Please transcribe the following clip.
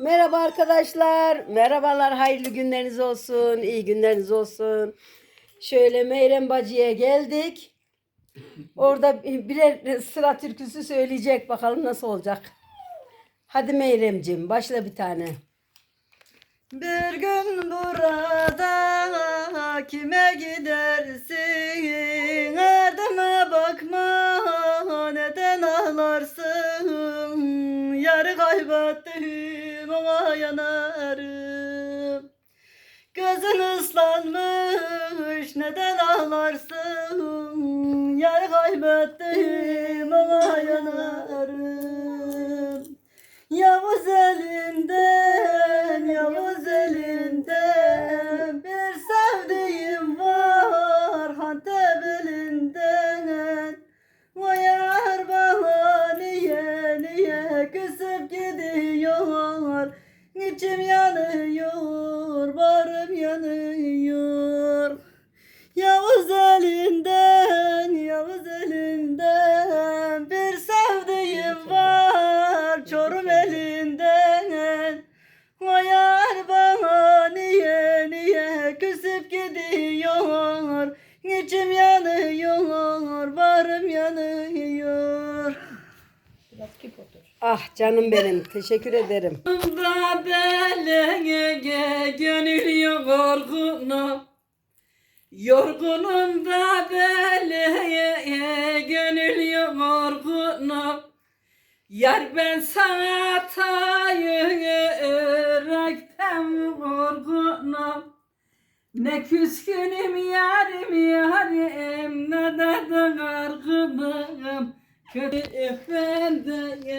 Merhaba arkadaşlar. Merhabalar. Hayırlı günleriniz olsun. iyi günleriniz olsun. Şöyle Meyrem Bacı'ya geldik. Orada birer sıra türküsü söyleyecek. Bakalım nasıl olacak. Hadi Meyremciğim başla bir tane. Bir gün burada kime gidersin Erdeme bakma neden ağlarsın Yarı kaybettim ona yanarım. Gözün ıslanmış neden ağlarsın? Yarı kaybettim ona İçim yanıyor, barım yanıyor. Yavuz elinden, Yavuz elinden Bir sevdiğim var. Çorum elinden. Vay yar bana niye niye küsüp gidiyor? İçim yanıyor, barım yanıyor. Ah canım benim. Teşekkür ederim. Da belege gönül yorgunum Yorgunum da belege gönül yorgunum Yar ben sana tayı yürekten yorgunum Ne küskünüm yarim yarim ne de dargınım. Kötü efendiye